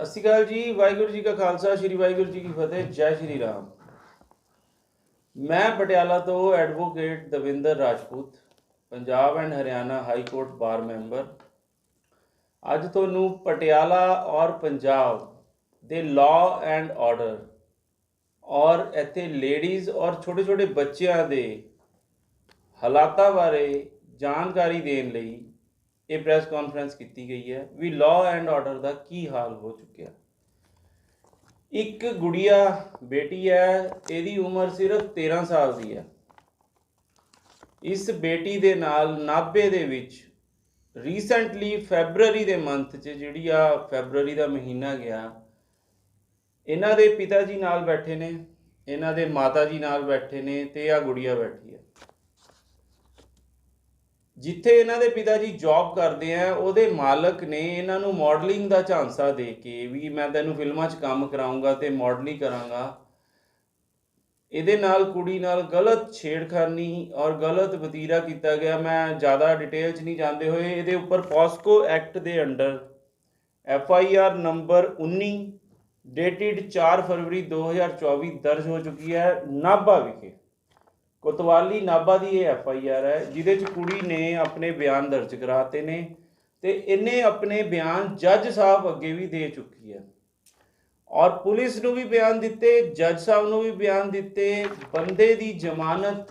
ਸਤਿ ਸ਼੍ਰੀ ਅਕਾਲ ਜੀ, ਵਾਹਿਗੁਰੂ ਜੀ ਕਾ ਖਾਲਸਾ, ਸ੍ਰੀ ਵਾਹਿਗੁਰੂ ਜੀ ਕੀ ਫਤਿਹ, ਜੈ ਸ਼੍ਰੀ ਰਾਮ। ਮੈਂ ਪਟਿਆਲਾ ਤੋਂ advocate Davinder Rajput, Punjab and Haryana high court bar member. ਅੱਜ ਤੁਹਾਨੂੰ ਪਟਿਆਲਾ ਔਰ ਪੰਜਾਬ ਦੇ ਲਾਅ ਐਂਡ ਆਰਡਰ ਔਰ ਇੱਥੇ ਲੇਡੀਜ਼ ਔਰ ਛੋਟੇ ਛੋਟੇ ਬੱਚਿਆਂ ਦੇ ਹਾਲਾਤਾਂ ਬਾਰੇ ਜਾਣਕਾਰੀ ਦੇਣ ਲਈ ਇਹ ਪ੍ਰੈਸ ਕਾਨਫਰੰਸ ਕੀਤੀ ਗਈ ਹੈ। ਵੀ ਲਾਅ ਐਂਡ ਆਰਡਰ ਦਾ ਕੀ ਹਾਲ ਹੋ ਚੁੱਕਿਆ? ਇੱਕ ਗੁੜੀਆ ਬੇਟੀ ਹੈ, ਇਹਦੀ ਉਮਰ ਸਿਰਫ 13 ਸਾਲ ਦੀ ਹੈ। ਇਸ ਬੇਟੀ ਦੇ ਨਾਲ ਨਾਭੇ ਦੇ ਵਿੱਚ ਰੀਸੈਂਟਲੀ ਫੈਬਰੂਅਰੀ ਦੇ ਮੰਥ 'ਚ ਜਿਹੜੀ ਆ ਫੈਬਰੂਅਰੀ ਦਾ ਮਹੀਨਾ ਗਿਆ, ਇਹਨਾਂ ਦੇ ਪਿਤਾ ਜੀ ਨਾਲ ਬੈਠੇ ਨੇ, ਇਹਨਾਂ ਦੇ ਮਾਤਾ ਜੀ ਨਾਲ ਬੈਠੇ ਨੇ ਤੇ ਆ ਗੁੜੀਆ ਬੈਠੀ ਹੈ। ਜਿੱਥੇ ਇਹਨਾਂ ਦੇ ਪਿਤਾ ਜੀ ਜੌਬ ਕਰਦੇ ਆ, ਉਹਦੇ ਮਾਲਕ ਨੇ ਇਹਨਾਂ ਨੂੰ ਮਾਡਲਿੰਗ ਦਾ ਝਾਂਸਾ ਦੇ ਕੇ ਵੀ ਮੈਂ ਤੈਨੂੰ ਫਿਲਮਾਂ 'ਚ ਕੰਮ ਕਰਾਉਂਗਾ ਤੇ ਮਾਡਲਿੰਗ ਕਰਾਂਗਾ। ਇਹਦੇ ਨਾਲ ਕੁੜੀ ਨਾਲ ਗਲਤ ਛੇੜਖਾਨੀ ਔਰ ਗਲਤ ਵਤੀਰਾ ਕੀਤਾ ਗਿਆ। ਮੈਂ ਜ਼ਿਆਦਾ ਡਿਟੇਲ 'ਚ ਨਹੀਂ ਜਾਂਦੇ ਹੋਏ ਇਹਦੇ ਉੱਪਰ ਪੋਸਕੋ ਐਕਟ ਦੇ under F I R number 19 dated 4 ਫਰਵਰੀ 2024 ਦਰਜ ਹੋ ਚੁੱਕੀ ਹੈ ਨਾਭਾ ਵਿਖੇ। ਕੋਤਵਾਲੀ ਨਾਭਾ ਦੀ ਇਹ ਐਫ ਆਈ ਆਰ ਹੈ, ਜਿਹਦੇ ਚ ਕੁੜੀ ਨੇ ਆਪਣੇ ਬਿਆਨ ਦਰਜ ਕਰਾਤੇ ਨੇ ਤੇ ਇਹਨੇ ਆਪਣੇ ਬਿਆਨ ਜੱਜ ਸਾਹਿਬ ਅੱਗੇ ਵੀ ਦੇ ਚੁੱਕੀ ਹੈ। ਔਰ ਪੁਲਿਸ ਨੂੰ ਵੀ ਬਿਆਨ ਦਿੱਤੇ, ਜੱਜ ਸਾਹਿਬ ਨੂੰ ਵੀ ਬਿਆਨ ਦਿੱਤੇ, ਬੰਦੇ ਦੀ ਜ਼ਮਾਨਤ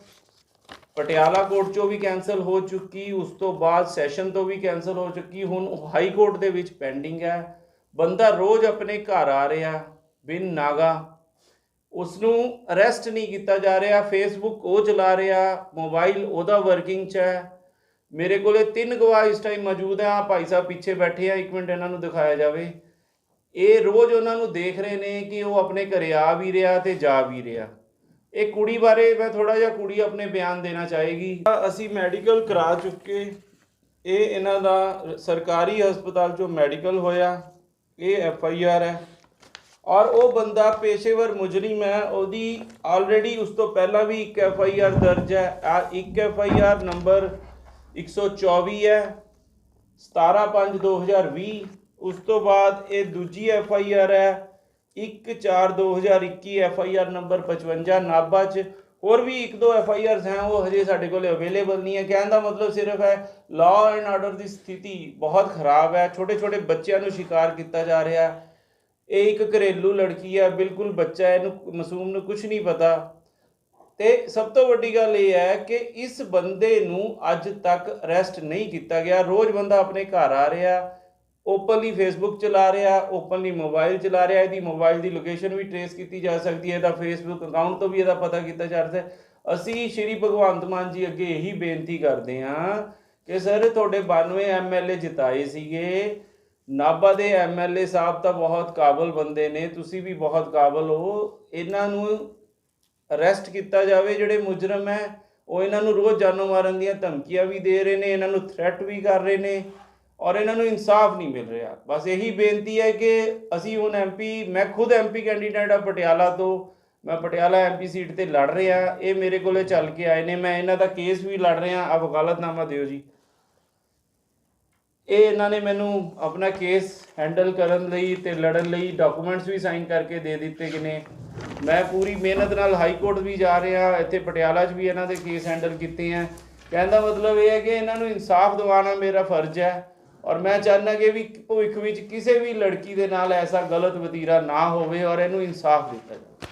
ਪਟਿਆਲਾ ਕੋਰਟ ਚੋਂ ਵੀ ਕੈਨਸਲ ਹੋ ਚੁੱਕੀ, ਉਸ ਤੋਂ ਬਾਅਦ ਸੈਸ਼ਨ ਤੋਂ ਵੀ ਕੈਨਸਲ ਹੋ ਚੁੱਕੀ, ਹੁਣ ਹਾਈ ਕੋਰਟ ਦੇ ਵਿੱਚ ਪੈਂਡਿੰਗ ਹੈ। ਬੰਦਾ ਰੋਜ਼ ਆਪਣੇ ਘਰ ਆ ਰਿਹਾ, ਬਿਨ ਨਾਗਾ। ਉਸ ਨੂੰ ਅਰੈਸਟ ਨਹੀਂ ਕੀਤਾ ਜਾ ਰਿਹਾ ਫੇਸਬੁੱਕ ਉਹ ਚਲਾ ਰਿਹਾ ਮੋਬਾਈਲ ਉਹਦਾ ਵਰਕਿੰਗ 'ਚ ਹੈ। ਮੇਰੇ ਕੋਲੇ ਤਿੰਨ ਗਵਾਹ ਇਸ ਟਾਈਮ ਮੌਜੂਦ ਆ ਭਾਈ ਸਾਹਿਬ ਪਿੱਛੇ ਬੈਠੇ ਆ, ਇੱਕ ਮਿੰਟ ਇਹਨਾਂ ਨੂੰ ਦਿਖਾਇਆ ਜਾਵੇ। ਇਹ ਰੋਜ਼ ਉਹਨਾਂ ਨੂੰ ਦੇਖ ਰਹੇ ਨੇ ਕਿ ਉਹ ਆਪਣੇ ਘਰੇ ਆ ਵੀ ਰਿਹਾ ਤੇ ਜਾ ਵੀ ਰਿਹਾ। ਇਹ ਕੁੜੀ ਬਾਰੇ ਮੈਂ ਥੋੜਾ ਜਿਹਾ ਕੁੜੀ ਆਪਣੇ ਬਿਆਨ ਦੇਣਾ ਚਾਹੇਗੀ। ਅਸੀਂ ਮੈਡੀਕਲ ਕਰਾ ਚੁੱਕੇ। ਇਹ ਇਹਨਾਂ ਦਾ ਸਰਕਾਰੀ ਹਸਪਤਾਲ ਚੋਂ ਮੈਡੀਕਲ ਹੋਇਆ। ਇਹ ਐਫ ਆਈ ਆਰ ਹੈ। ਔਰ ਉਹ ਬੰਦਾ ਪੇਸ਼ੇਵਰ ਮੁਜਰਮ ਹੈ, ਉਹਦੀ ਆਲਰੇਡੀ ਉਸ ਤੋਂ ਪਹਿਲਾਂ ਵੀ ਇੱਕ ਐਫ ਆਈ ਆਰ ਦਰਜ ਹੈ। ਇੱਕ ਐਫ ਆਈ ਆਰ ਨੰਬਰ 124 ਹੈ 17/5/2020 ਉਸ ਤੋਂ ਬਾਅਦ ਇਹ ਦੂਜੀ ਐਫ ਆਈ ਆਰ ਹੈ 1/4/2021 F I R number 55 Nabha ਚ। ਹੋਰ ਵੀ ਇੱਕ ਦੋ ਐਫ ਆਈ ਆਰਸ ਹੈ, ਉਹ ਹਜੇ ਸਾਡੇ ਕੋਲ ਅਵੇਲੇਬਲ ਨਹੀਂ ਹੈ। ਕਹਿਣ ਦਾ ਮਤਲਬ ਸਿਰਫ ਹੈ ਲਾਅ ਐਂਡ ਆਰਡਰ ਦੀ ਸਥਿਤੀ ਬਹੁਤ ਖਰਾਬ ਹੈ ਛੋਟੇ ਛੋਟੇ ਬੱਚਿਆਂ ਨੂੰ ਸ਼ਿਕਾਰ ਕੀਤਾ ਜਾ ਰਿਹਾ ਹੈ। ਇਹ ਇੱਕ ਘਰੇਲੂ ਲੜਕੀ ਆ ਬਿਲਕੁਲ ਬੱਚਾ ਹੈ, ਇਹਨੂੰ ਮਾਸੂਮ ਨੂੰ ਕੁਝ ਨਹੀਂ ਪਤਾ। ਤੇ ਸਭ ਤੋਂ ਵੱਡੀ ਗੱਲ ਇਹ ਹੈ ਕਿ ਇਸ ਬੰਦੇ ਨੂੰ ਅੱਜ ਤੱਕ ਅਰੈਸਟ ਨਹੀਂ ਕੀਤਾ ਗਿਆ। ਰੋਜ਼ ਬੰਦਾ ਆਪਣੇ ਘਰ ਆ ਰਿਹਾ ਓਪਨਲੀ ਫੇਸਬੁੱਕ ਚਲਾ ਰਿਹਾ ਓਪਨਲੀ ਮੋਬਾਈਲ ਚਲਾ ਰਿਹਾ। ਇਹਦੀ ਮੋਬਾਈਲ ਦੀ ਲੋਕੇਸ਼ਨ ਵੀ ਟਰੇਸ ਕੀਤੀ ਜਾ ਸਕਦੀ ਹੈ ਇਹਦਾ ਫੇਸਬੁੱਕ ਅਕਾਊਂਟ ਤੋਂ ਵੀ ਇਹਦਾ ਪਤਾ ਕੀਤਾ ਜਾ ਸਕਦਾ ਹੈ। ਅਸੀਂ ਸ਼੍ਰੀ ਭਗਵੰਤ ਮਾਨ ਜੀ ਅੱਗੇ ਇਹੀ ਬੇਨਤੀ ਕਰਦੇ ਹਾਂ ਕਿ ਸਰ ਤੁਹਾਡੇ 92 ਐਮਐਲਏ ਜਿਤਾਏ ਸੀਗੇ। ਨਾਭਾ ਦੇ ਐਮਐਲਏ ਸਾਹਿਬ ਤਾਂ ਬਹੁਤ ਕਾਬਲ ਬੰਦੇ ਨੇ, ਤੁਸੀਂ ਵੀ ਬਹੁਤ ਕਾਬਲ ਹੋ। ਇਹਨਾਂ ਨੂੰ ਅਰੈਸਟ ਕੀਤਾ ਜਾਵੇ, ਜਿਹੜੇ ਮੁਜਰਮ ਹੈ, ਉਹ ਇਹਨਾਂ ਨੂੰ ਰੋਜ਼ ਜਾਨੋਂ ਮਾਰਨ ਦੀਆਂ ਧਮਕੀਆਂ ਵੀ ਦੇ ਰਹੇ ਨੇ, ਇਹਨਾਂ ਨੂੰ ਥ੍ਰੈਟ ਵੀ ਕਰ ਰਹੇ ਨੇ ਔਰ ਇਹਨਾਂ ਨੂੰ ਇਨਸਾਫ ਨਹੀਂ ਮਿਲ ਰਿਹਾ। ਬਸ ਇਹੀ ਬੇਨਤੀ ਹੈ ਕਿ ਅਸੀਂ ਹੁਣ ਐਮਪੀ ਮੈਂ ਖੁਦ ਐਮਪੀ ਕੈਂਡੀਡੇਟ ਆ ਪਟਿਆਲਾ ਤੋਂ। ਮੈਂ ਪਟਿਆਲਾ ਐਮਪੀ ਸੀਟ ਤੇ ਲੜ ਰਿਹਾ, ਇਹ ਮੇਰੇ ਕੋਲੇ ਚੱਲ ਕੇ ਆਏ ਨੇ। ਮੈਂ ਇਹਨਾਂ ਦਾ ਕੇਸ ਵੀ ਲੜ ਰਿਹਾ। ਆ ਵਕਾਲਤਨਾਮਾ ਦਿਓ ਜੀ। ਇਹ ਇਹਨਾਂ ਨੇ ਮੈਨੂੰ ਆਪਣਾ ਕੇਸ ਹੈਂਡਲ ਕਰਨ ਲਈ ਤੇ ਲੜਨ ਲਈ ਡਾਕੂਮੈਂਟਸ ਵੀ ਸਾਈਨ ਕਰਕੇ ਦੇ ਦਿੱਤੇ ਕਿ ਨੇ। ਮੈਂ ਪੂਰੀ ਮਿਹਨਤ ਨਾਲ ਹਾਈ ਕੋਰਟ ਵੀ ਜਾ ਰਿਹਾ, ਇੱਥੇ ਪਟਿਆਲਾ 'ਚ ਵੀ ਇਹਨਾਂ ਦੇ ਕੇਸ ਹੈਂਡਲ ਕੀਤੇ ਆ। ਕਹਿੰਦਾ ਮਤਲਬ ਇਹ ਹੈ ਕਿ ਇਹਨਾਂ ਨੂੰ ਇਨਸਾਫ ਦਿਵਾਉਣਾ ਮੇਰਾ ਫਰਜ਼ ਹੈ ਔਰ ਮੈਂ ਚਾਹੁੰਦਾ ਕਿ ਵੀ ਭਵਿੱਖ ਵਿੱਚ ਕਿਸੇ ਵੀ ਲੜਕੀ ਦੇ ਨਾਲ ਐਸਾ ਗਲਤ ਵਤੀਰਾ ਨਾ ਹੋਵੇ ਔਰ ਇਹਨੂੰ ਇਨਸਾਫ ਦਿੱਤਾ ਜਾਵੇ।